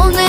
오늘